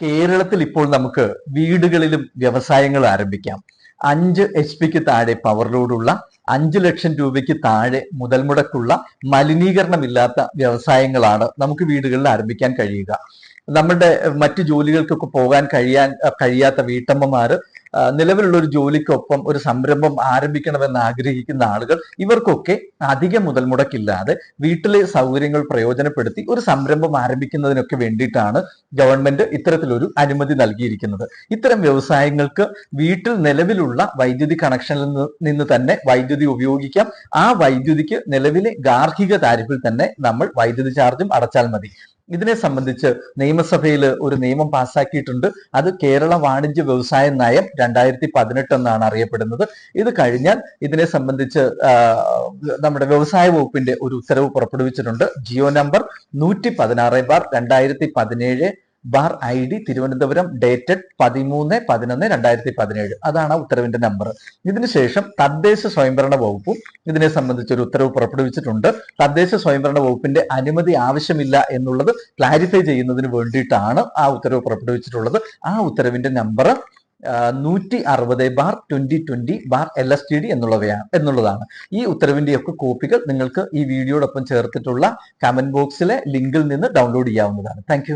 കേരളത്തിൽ ഇപ്പോൾ നമുക്ക് വീടുകളിലും വ്യവസായങ്ങൾ ആരംഭിക്കാം. അഞ്ച് എച്ച് പിക്ക് താഴെ പവർ ലോഡുള്ള അഞ്ച് ലക്ഷം രൂപയ്ക്ക് താഴെ മുതൽ മുടക്കുള്ള മലിനീകരണമില്ലാത്ത വ്യവസായങ്ങളാണ് നമുക്ക് വീടുകളിൽ ആരംഭിക്കാൻ കഴിയുക. നമ്മുടെ മറ്റു ജോലികൾക്കൊക്കെ പോകാൻ കഴിയാൻ കഴിയാത്ത വീട്ടമ്മമാര് നിലവിലുള്ള ഒരു ജോലിക്കൊപ്പം ഒരു സംരംഭം ആരംഭിക്കണമെന്ന് ആഗ്രഹിക്കുന്ന ആളുകൾ ഇവർക്കൊക്കെ അധിക മുതൽ മുടക്കില്ലാതെ വീട്ടിലെ സൗകര്യങ്ങൾ പ്രയോജനപ്പെടുത്തി ഒരു സംരംഭം ആരംഭിക്കുന്നതിനൊക്കെ വേണ്ടിയിട്ടാണ് ഗവൺമെന്റ് ഇത്തരത്തിലൊരു അനുമതി നൽകിയിരിക്കുന്നത്. ഇത്തരം വ്യവസായങ്ങൾക്ക് വീട്ടിൽ നിലവിലുള്ള വൈദ്യുതി കണക്ഷനിൽ നിന്ന് തന്നെ വൈദ്യുതി ഉപയോഗിക്കാം. ആ വൈദ്യുതിക്ക് നിലവിലെ ഗാർഹിക താരിഫിൽ തന്നെ നമ്മൾ വൈദ്യുതി ചാർജും അടച്ചാൽ മതി. ഇതിനെ സംബന്ധിച്ച് നിയമസഭയിൽ ഒരു നിയമം പാസാക്കിയിട്ടുണ്ട് അത് കേരള വാണിജ്യ വ്യവസായ നയം രണ്ടായിരത്തി പതിനെട്ട് എന്നാണ് അറിയപ്പെടുന്നത്. ഇത് കഴിഞ്ഞാൽ ഇതിനെ സംബന്ധിച്ച് നമ്മുടെ വ്യവസായ വകുപ്പിന്റെ ഒരു ഉത്തരവ് പുറപ്പെടുവിച്ചിട്ടുണ്ട്. ജിയോ നമ്പർ നൂറ്റി പതിനാറ് ബാർ രണ്ടായിരത്തി പതിനേഴ് bar I D Thiruvananthapuram dated പതിമൂന്ന് പതിനൊന്ന് രണ്ടായിരത്തി പതിനേഴ്. അതാണ് ആ ഉത്തരവിന്റെ നമ്പർ ഇതിനുശേഷം തദ്ദേശ സ്വയംഭരണ വകുപ്പും ഇതിനെ സംബന്ധിച്ച് ഒരു ഉത്തരവ് പുറപ്പെടുവിച്ചിട്ടുണ്ട്. തദ്ദേശ സ്വയംഭരണ വകുപ്പിന്റെ അനുമതി ആവശ്യമില്ല എന്നുള്ളത് ക്ലാരിഫൈ ചെയ്യുന്നതിന് വേണ്ടിയിട്ടാണ് ആ ഉത്തരവ് പുറപ്പെടുവിച്ചിട്ടുള്ളത്. ആ ഉത്തരവിന്റെ നമ്പർ നൂറ്റി അറുപത് bar twenty twenty bar L S T D എന്നുള്ളവയാണ് എന്നുള്ളതാണ്. ഈ ഉത്തരവിന്റെ ഒക്കെ കോപ്പികൾ നിങ്ങൾക്ക് ഈ വീഡിയോടൊപ്പം ചേർത്തിട്ടുള്ള കമന്റ് ബോക്സിലെ ലിങ്കിൽ നിന്ന് ഡൗൺലോഡ് ചെയ്യാവുന്നതാണ്. താങ്ക്